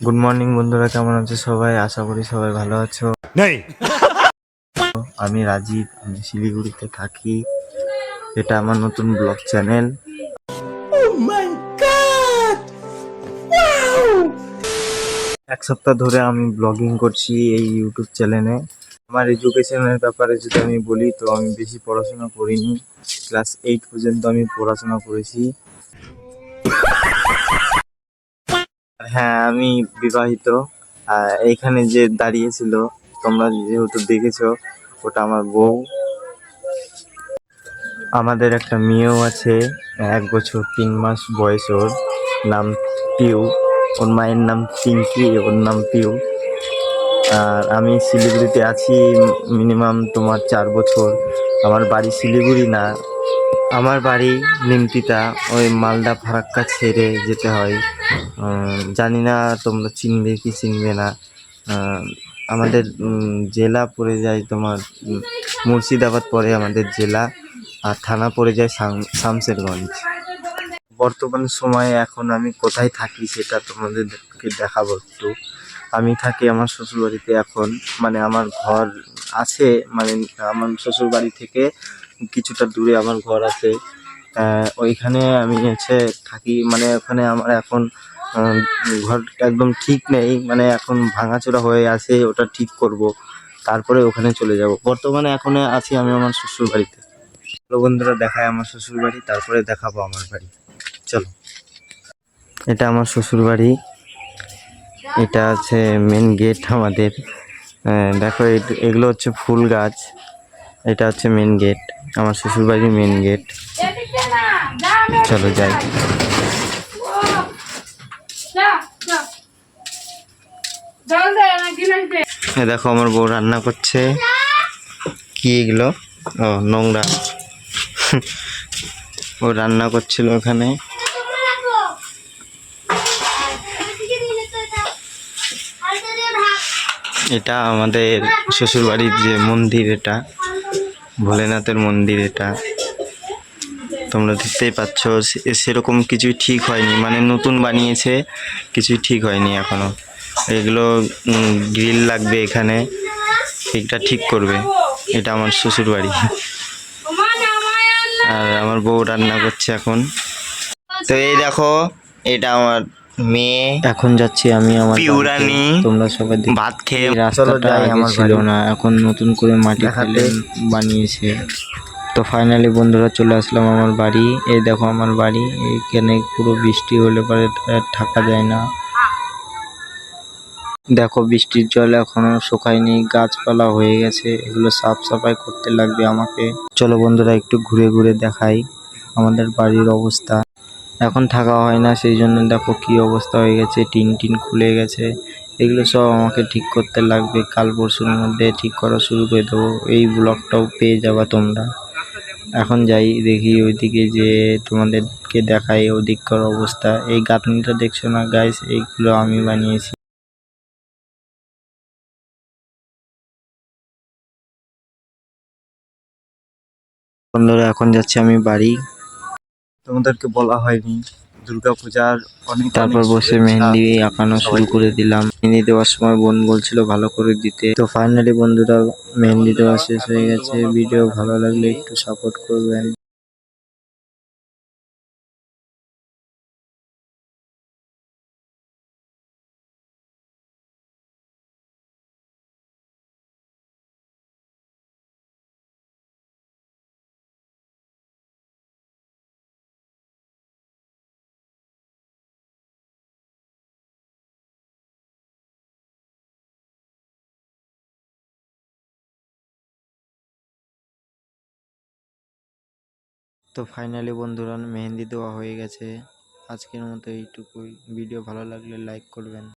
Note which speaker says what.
Speaker 1: Good morning বন্ধুরা কেমন আছো সবাই? আশা করি সবাই ভালো আছো।
Speaker 2: नहीं
Speaker 1: আমি রাজীব আমি শিলিগুড়িতে থাকি। এটা আমার নতুন ব্লগ চ্যানেল। এক সপ্তাহ ধরে আমি ব্লগিং করছি এই ইউটিউব চ্যানেলে আমার এডুকেশনের ব্যাপারে যদি আমি বলি তো আমি বেশি পড়াশোনা করিনি। ক্লাস এইট পর্যন্ত আমি পড়াশোনা করেছি। হ্যাঁ আমি বিবাহিত। আর এইখানে যে দাঁড়িয়েছিল তোমরা যেহেতু দেখেছ, ওটা আমার বউ। আমাদের একটা মেয়েও আছে, এক বছর তিন মাস বয়স ওর। নাম পিউ। ওর মায়ের নাম পিঙ্কি, ওর নাম পিউ। আর আমি শিলিগুড়িতে আছি, মিনিমাম তোমার চার বছর। আমার বাড়ি শিলিগুড়ি না। আমার বাড়ি নিমতিতা, ওই মালদা ফারাক্কা ছেড়ে যেতে হয়। জানি না তোমরা চিনবে কি চিনবে না। আমাদের জেলা পড়ে যায় তোমার মুর্শিদাবাদ পড়ে আমাদের জেলা, আর থানা পড়ে যায় শাম- শামশেরগঞ্জ। বর্তমান সময়ে এখন আমি কোথায় থাকি সেটা তোমাদেরকে দেখাবো একটু। আমি থাকি আমার শ্বশুরবাড়িতে এখন মানে আমার ঘর আছে মানে আমার শ্বশুরবাড়ি থেকে কিছুটা দূরে আমার ঘর আছে। ওইখানে আমি হচ্ছে থাকি মানে ওখানে আমার এখন আহ, ঘর একদম ঠিক নেই মানে এখন ভাঙাচোরা হয়ে আছে ওটা ঠিক করব। তারপরে ওখানে চলে যাব। বর্তমানে এখন আছি আমি আমার শ্বশুর বাড়িতে। চলো বন্ধুরা দেখায় আমার শ্বশুর বাড়ি তারপরে দেখাবো আমার বাড়ি। চলো। এটা আমার শ্বশুর বাড়ি। এটা আছে মেন গেট আমাদের। দেখো এগুলো হচ্ছে ফুল গাছ। এটা হচ্ছে মেন গেট আমার শ্বশুর বাড়ির মেন গেট চলো যাই। দেখো আমার বউ রান্না করছে। কি এগুলো? ও, নোংরা। ও রান্না করছিল ওখানে। এটা আমাদের শ্বশুরবাড়ির যে মন্দির এটা, ভোলেনাথের মন্দির এটা। তোমরা দেখতেই পাচ্ছ সেরকম কিছুই ঠিক হয়নি। মানে নতুন বানিয়েছে কিছুই ঠিক হয়নি এখনও। এগুলো গ্রিল লাগবে এখানে এটা ঠিক করবে। এটা আমার শ্বশুর বাড়ি আর আমার বউ রান্না করছে এখন। তো এই দেখো এটা আমার মেয়ে। এখন যাচ্ছি আমি আমার
Speaker 2: পিউরানি।
Speaker 1: তোমরা সবাই
Speaker 2: ভাত খেয়ে
Speaker 1: রাস্তাটা ছিল না এখন নতুন করে মাটি ফেলে বানিয়েছে। তো ফাইনালি বন্ধুরা চলে আসলাম আমার বাড়ি। এই দেখো আমার বাড়ি এইখানে পুরো বৃষ্টি হলে পরে থাকা যায় না। দেখো বৃষ্টির জল এখনও শুকায়নি, গাছপালা হয়ে গেছে, এগুলো সাফ সাফাই করতে লাগবে আমাকে। চলো বন্ধুরা একটু ঘুরে ঘুরে দেখাই আমাদের বাড়ির অবস্থা। এখন থাকা হয় না, সেই জন্য দেখো কি অবস্থা হয়ে গেছে, টিন টিন খুলে গেছে। এগুলো সব আমাকে ঠিক করতে লাগবে, কাল পরশুর মধ্যে ঠিক করা শুরু করে দেবো। এই ব্লগটাও পেয়ে যাবা তোমরা। এখন যাই দেখি ওইদিকে যে তোমাদেরকে দেখাই ওদিককার অবস্থা। এই গাঁথনিটা দেখছ না গাইস এইগুলো আমি বানিয়েছি। বন্ধুরা, এখন যাচ্ছি আমি বাড়ি। তোমাদেরকে বলা হয়নি। দুর্গাপূজার অনেক তারপর বসে মেহেন্দি আঁকানো শুরু করে দিলাম। মেহেন্দি দেওয়ার সময় বোন বলছিল ভালো করে দিতে। তো ফাইনালি বন্ধুরা মেহেন্দি দেওয়া শেষ হয়ে গেছে। ভিডিও ভালো লাগলে একটু সাপোর্ট করবেন। তো ফাইনালি বন্ধুরা, মেহেন্দি দেওয়া হয়ে গেছে। আজকের মতো এইটুকুই। ভিডিও ভালো লাগলে লাইক করবেন।